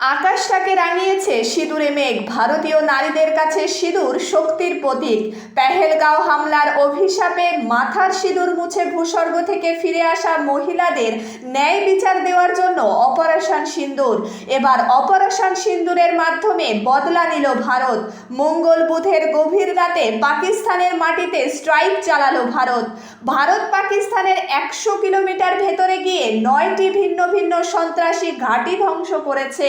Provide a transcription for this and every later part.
আকাশটাকে রাঙিয়েছে সিঁদুরে মেঘ। ভারতীয় নারীদের কাছে সিঁদুর শক্তির প্রতীক। পেহেলগাঁও হামলার অভিশাপে মাথার সিঁদুর মুছে ভূস্বর্গ থেকে ফিরে আসা মহিলাদের ন্যায় বিচার দেওয়ার জন্য অপারেশন সিন্দুর এবার অপারেশন সিন্দুরের মাধ্যমে বদলা নিল ভারত। মঙ্গল বুধের গভীর রাতে পাকিস্তানের মাটিতে স্ট্রাইক চালালো ভারত। ভারত পাকিস্তানের একশো কিলোমিটার ভেতরে গিয়ে নয়টি ভিন্ন ভিন্ন সন্ত্রাসী ঘাঁটি ধ্বংস করেছে।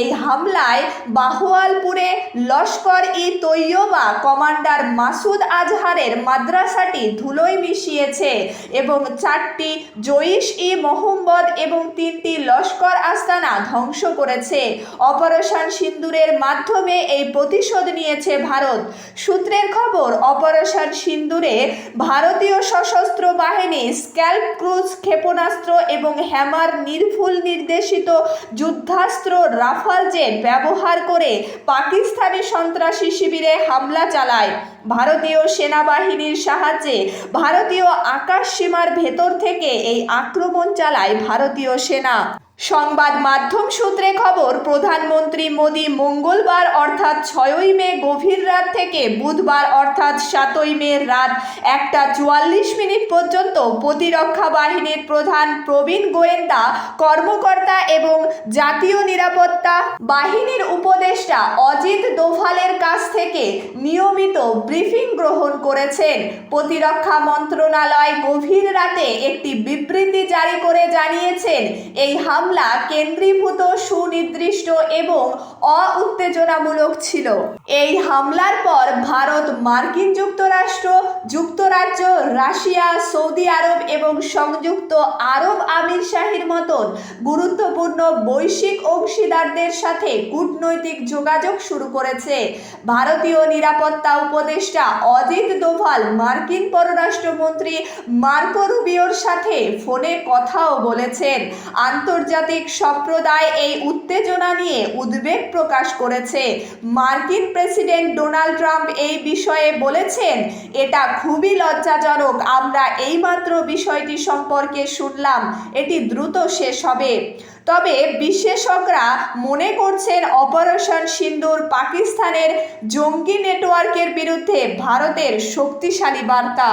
এই হামলায় বাহওয়ালপুরে লস্কর ই তৈয়বা কমান্ডার মাসুদ আজহারের মাদ্রাসাটি ধুলোয় মিশিয়েছে এবং চারটি জৈশ ই মোহাম্মদ এবং তিনটি লস্কর আস্তানা ধ্বংস করেছে। অপারেশন সিন্দুরের মাধ্যমে এই প্রতিশোধ নিয়েছে ভারত। সূত্রের খবর, অপারেশন সিন্দুরে ভারতীয় সশস্ত্র বাহিনী স্ক্যাল্প ক্রুজ ক্ষেপণাস্ত্র এবং হ্যামার নির্ভুল নির্দেশিত যুদ্ধাস্ত্র রাফাল জেট ব্যবহার করে পাকিস্তানি সন্ত্রাসী শিবিরে হামলা চালায়। ভারতীয় সেনাবাহিনীর সাহায্যে ভারতীয় আকাশ সীমার ভেতর থেকে এই আক্রমণ চালায় ভারতীয় সেনা। সংবাদ মাধ্যম সূত্রে খবর, প্রধানমন্ত্রী মোদী মঙ্গলবার অর্থাৎ ছয়ই মে গভীর রাত থেকে বুধবার অর্থাৎ সাতই মে রাত একটা চুয়াল্লিশ মিনিট পর্যন্ত প্রতিরক্ষা বাহিনীর প্রধান প্রবীণ গোয়েন্দা, কর্মকর্তা এবং জাতীয় নিরাপত্তা বাহিনীর উপদেষ্টা অজিত দোভালের কাছ থেকে নিয়মিত ব্রিফিং গ্রহণ করেছেন। প্রতিরক্ষা মন্ত্রণালয় গভীর রাতে একটি বিবৃতি জারি করে জানিয়েছেন, এই হামলা কেন্দ্রীভূত, সুনির্দিষ্ট এবং অউত্তেজনামূলক ছিল। এই হামলার পর ভারত, মার্কিন যুক্তরাষ্ট্র, যুক্তরাজ্য, রাশিয়া, সৌদি আরব এবং সংযুক্ত আরব আমির শাহীর মতন গুরুত্বপূর্ণ বৈশ্বিক অংশীদারদের সাথে কূটনৈতিক যোগাযোগ শুরু করেছে। ভারতীয় নিরাপত্তা উপদেষ্টা অজিত দোভাল, মার্কিন পররাষ্ট্রমন্ত্রী মার্কো রুবিওর সাথে ফোনে কথাও বলেছেন। আন্তর্জাতিক সম্প্রদায় এই উত্তেজনা নিয়ে উদ্বেগ প্রকাশ করেছে। মার্কিন প্রেসিডেন্ট ডোনাল্ড ট্রাম্প এই বিষয়ে বলেছেন, এটা খুবই লজ্জাজনক, আমরা এইমাত্র বিষয়টি সম্পর্কে শুনলাম, এটি দ্রুত শেষ হবে। তবে বিশেষজ্ঞরা মনে করছেন, অপারেশন সিন্দুর পাকিস্তানের জঙ্গি নেটওয়ার্কের বিরুদ্ধে ভারতের শক্তিশালী বার্তা।